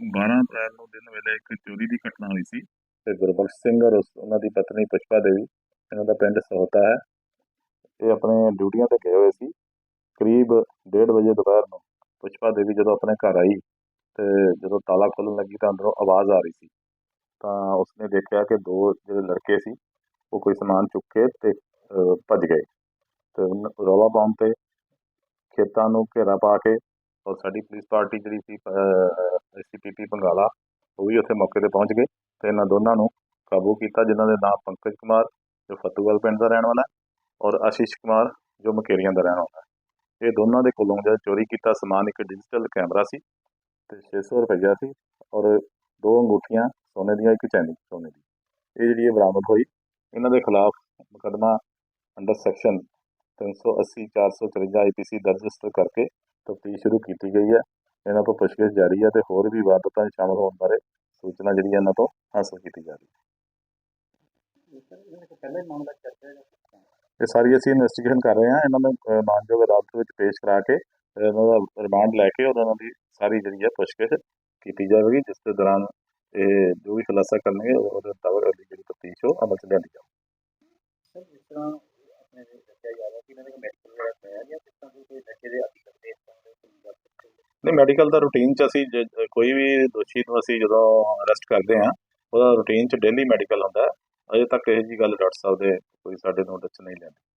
12 ਅਪ੍ਰੈਲ ਨੂੰ ਦਿਨ ਵੇਲੇ ਇੱਕ ਚੋਰੀ ਦੀ ਘਟਨਾ ਹੋਈ ਸੀ। ਤੇ ਗੁਰਬਖਸ਼ ਸਿੰਘ ਔਰ ਉਸ- ਉਹਨਾਂ ਦੀ ਪਤਨੀ ਪੁਸ਼ਪਾ ਦੇਵੀ ਇਹਨਾਂ ਦਾ ਪਿੰਡ ਸਹੋਤਾ ਹੈ। ਇਹ ਆਪਣੇ ਡਿਊਟੀਆਂ ਤੇ ਗਏ ਹੋਏ ਸੀ। ਕਰੀਬ 1:30 ਵਜੇ ਦੁਪਹਿਰ ਨੂੰ ਪੁਸ਼ਪਾ ਦੇਵੀ ਜਦੋਂ ਆਪਣੇ ਘਰ ਆਈ ਤੇ ਜਦੋਂ ਤਾਲਾ ਖੋਲ੍ਹਣ ਲੱਗੀ ਤਾਂ ਅੰਦਰੋਂ ਆਵਾਜ਼ ਆ ਰਹੀ ਸੀ। ਤਾਂ ਉਸਨੇ ਦੇਖਿਆ ਕਿ ਦੋ ਜਿਹੜੇ ਲੜਕੇ ਸੀ ਉਹ ਕੋਈ ਸਮਾਨ ਚੁੱਕ ਕੇ ਤੇ ਅਹ, ਭੱਜ ਗਏ। ਤੇ ਉਹਨ- ਰੌਲਾ ਪਾਉਣ ਤੇ ਖੇਤਾਂ ਨੂੰ ਘੇਰਾ ਪਾ ਕੇ ਔਰ ਸਾਡੀ ਪੁਲਿਸ ਪਾਰਟੀ ਜਿਹੜੀ ਸੀ ਐਸਸੀਪੀਟੀ ਬੰਗਾਲਾ, ਉਹ ਵੀ ਉੱਥੇ ਮੌਕੇ ਤੇ ਪਹੁੰਚ ਗਏ ਤੇ ਇਹਨਾਂ ਦੋਨਾਂ ਨੂੰ ਕਾਬੂ ਕੀਤਾ, ਜਿਨ੍ਹਾਂ ਦੇ ਨਾਮ ਪੰਕਜ ਕੁਮਾਰ, ਜੋ ਫਤੂਵਾਲ ਪਿੰਡ ਦਾ ਰਹਿਣ ਵਾਲਾ ਔਰ ਆਸ਼ੀਸ਼ ਕੁਮਾਰ, ਜੋ ਮਕੇਰੀਆਂ ਦਾ ਰਹਿਣ ਵਾਲਾ ਇਹ ਦੋਨਾਂ ਦੇ ਕੋਲੋਂ ਜਿਹੜਾ ਚੋਰੀ ਕੀਤਾ ਸਮਾਨ, ਇੱਕ ਡਿਜੀਟਲ ਕੈਮਰਾ ਸੀ ਤੇ 600 ਰੁਪਈਆ ਸੀ, ਔਰ ਦੋ ਅੰਗੂਠੀਆਂ ਸੋਨੇ ਦੀਆਂ, ਇੱਕ ਚੈਨੀ ਸੋਨੇ ਦੀ। ਇਹ ਜਿਹੜੀ ਇਹ ਬਰਾਮਦ ਹੋਈ, ਇਹਨਾਂ ਦੇ ਖਿਲਾਫ ਮੁਕੱਦਮਾ ਅੰਡਰ ਸੈਕਸ਼ਨ 380 454 ਆਈਪੀਸੀ ਦਰਜ ਰਜਿਸਟਰ ਕਰਕੇ ਤਫਤੀਸ਼ ਸ਼ੁਰੂ ਕੀਤੀ ਗਈ ਹੈ। ਇਹਨਾਂ ਤੋਂ ਪੁੱਛਗਿੱਛ ਜਾਰੀ ਹੈ ਤੇ ਹੋਰ ਵੀ ਵਾਰਦਾਤਾਂ ਸ਼ਾਮਲ ਹੋਣ ਬਾਰੇ ਸੂਚਨਾ ਜਿਹੜੀ ਹੈ ਇਹਨਾਂ ਤੋਂ ਹਾਸਲ ਕੀਤੀ ਜਾ ਰਹੀ ਹੈ। ਇਹ ਸਾਰੀ ਅਸੀਂ ਇਨਵੈਸਟੀਗੇਸ਼ਨ ਕਰ ਰਹੇ ਹਾਂ। ਇਹਨਾਂ ਨੂੰ ਮਾਨਯੋਗ ਅਦਾਲਤ ਵਿੱਚ ਪੇਸ਼ ਕਰਾ ਕੇ ਇਹਨਾਂ ਦਾ ਰਿਮਾਂਡ ਲੈ ਕੇ ਉਹਨਾਂ ਦੀ ਸਾਰੀ ਜਿਹੜੀ ਹੈ ਪੁੱਛਗਿੱਛ ਕੀਤੀ ਜਾਵੇਗੀ, ਜਿਸ ਦੇ ਦੌਰਾਨ ਇਹ ਜੋ ਵੀ ਖੁਲਾਸਾ ਕਰਨਗੇ ਉਹਦੇ ਮੁਤਾਬਕ ਅਗਲੀ ਜਿਹੜੀ ਤਫਤੀਸ਼ ਉਹ ਅਮਲ 'ਚ ਲਿਆਂਦੀ ਜਾਵੇਗੀ। ਸਰ ਜਿਸ ਤਰ੍ਹਾਂ ਆਪਣੇ ਦੇ ਦੱਸਿਆ ਜਾ ਰਿਹਾ ਕਿ ਇਹਨਾਂ ਦੇ ਮੈਡੀਕਲ ਵਗੈਰਾ ਹੋਇਆ ਜਾਂ ਕਿਸ ਤਰ੍ਹਾਂ ਕੋਈ ਨਸ਼ੇ ਦੇ ਆਦੀ ਕਰਦੇ ਇਸ ਤਰ੍ਹਾਂ ਦੇ ਕੋਈ ਗੱਲ ਕਰਦੇ ਹੋ? ਨਹੀਂ ਮੈਡੀਕਲ ਦਾ ਰੂਟੀਨ 'ਚ ਅਸੀਂ ਜ- ਕੋਈ ਵੀ ਦੋਸ਼ੀ ਨੂੰ ਅਸੀਂ ਜਦੋਂ ਅਰੈਸਟ ਕਰਦੇ ਹਾਂ, ਉਹਦਾ ਰੂਟੀਨ 'ਚ ਡੇਲੀ ਮੈਡੀਕਲ ਹੁੰਦਾ ਹੈ। ਅਜੇ ਤੱਕ ਇਹੋ ਜੀ ਗੱਲ ਡਾਕਟਰ ਸਾਹਿਬ ਦੇ ਕੋਈ ਸਾਡੇ ਨੋਟਿਸ 'ਚ ਨਹੀਂ ਲੈਂਦੇ।